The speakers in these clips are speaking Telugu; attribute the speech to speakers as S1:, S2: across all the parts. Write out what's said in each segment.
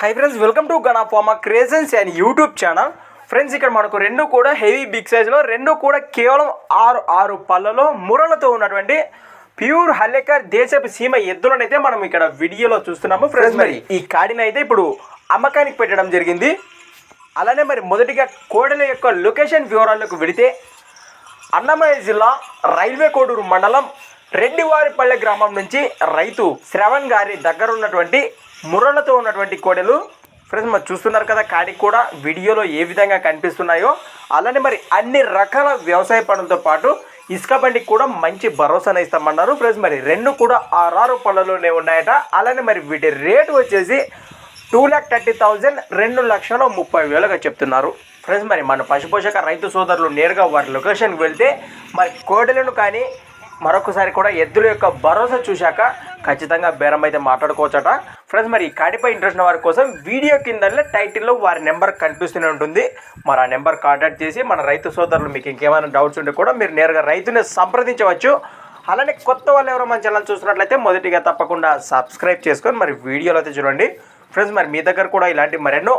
S1: హై ఫ్రెండ్స్ వెల్కమ్ టు గణాఫామా క్రేజన్స్ అండ్ యూట్యూబ్ ఛానల్ ఫ్రెండ్స్ ఇక్కడ మనకు రెండు కూడా హెవీ బిగ్ సైజులో రెండు కూడా కేవలం ఆరు ఆరు పళ్ళలో మురలతో ఉన్నటువంటి ప్యూర్ హల్లెకర్ దేశపు సీమ ఎద్దులనైతే మనం ఇక్కడ వీడియోలో చూస్తున్నాము. ఫ్రెండ్స్ మరి ఈ కాడిని అయితే ఇప్పుడు అమ్మకానికి పెట్టడం జరిగింది. అలానే మరి మొదటిగా కోడల యొక్క లొకేషన్ వివరాలకు వెళితే అన్నమయ్య జిల్లా రైల్వే కోడూరు మండలం రెడ్డివారిపల్లె గ్రామం నుంచి రైతు శ్రవణ్ గారి దగ్గర ఉన్నటువంటి ముర్రలతో ఉన్నటువంటి కోడెలు. ఫ్రెండ్స్ మరి చూస్తున్నారు కదా కాడికి కూడా వీడియోలో ఏ విధంగా కనిపిస్తున్నాయో. అలానే మరి అన్ని రకాల వ్యవసాయ పనులతో పాటు ఇసుక బండికి కూడా మంచి భరోసాను ఇస్తామన్నారు. ఫ్రెండ్స్ మరి రెండు కూడా ఆరారు పళ్ళలోనే ఉన్నాయట. అలానే మరి వీటి రేటు వచ్చేసి టూ ల్యాక్ థర్టీ థౌజండ్ రెండు లక్షల ముప్పై వేలుగా చెప్తున్నారు. ఫ్రెండ్స్ మరి మన పశుపోషక రైతు సోదరులు నేరుగా వారి లొకేషన్కి వెళ్తే మరి కోడలను కానీ మరొకసారి కూడా ఎద్దుల యొక్క భరోసా చూశాక ఖచ్చితంగా బేరం అయితే మాట్లాడుకోవచ్చట. ఫ్రెండ్స్ మరి ఈ కాడిపై ఇంట్రెస్ట్ ఉన్న వారి కోసం వీడియో కిందనే టైటిల్లో వారి నెంబర్ కనిపిస్తూనే ఉంటుంది. మరి ఆ నెంబర్ కాంటాక్ట్ చేసి మన రైతు సోదరులు మీకు ఇంకేమైనా డౌట్స్ ఉంటే కూడా మీరు నేరుగా రైతుని సంప్రదించవచ్చు. అలానే కొత్త వాళ్ళు ఎవరో మన ఛానల్ చూసినట్లయితే మొదటిగా తప్పకుండా సబ్స్క్రైబ్ చేసుకొని మరి వీడియోలో అయితే చూడండి. ఫ్రెండ్స్ మరి మీ దగ్గర కూడా ఇలాంటి మరెన్నో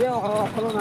S2: 对哦，不能拿。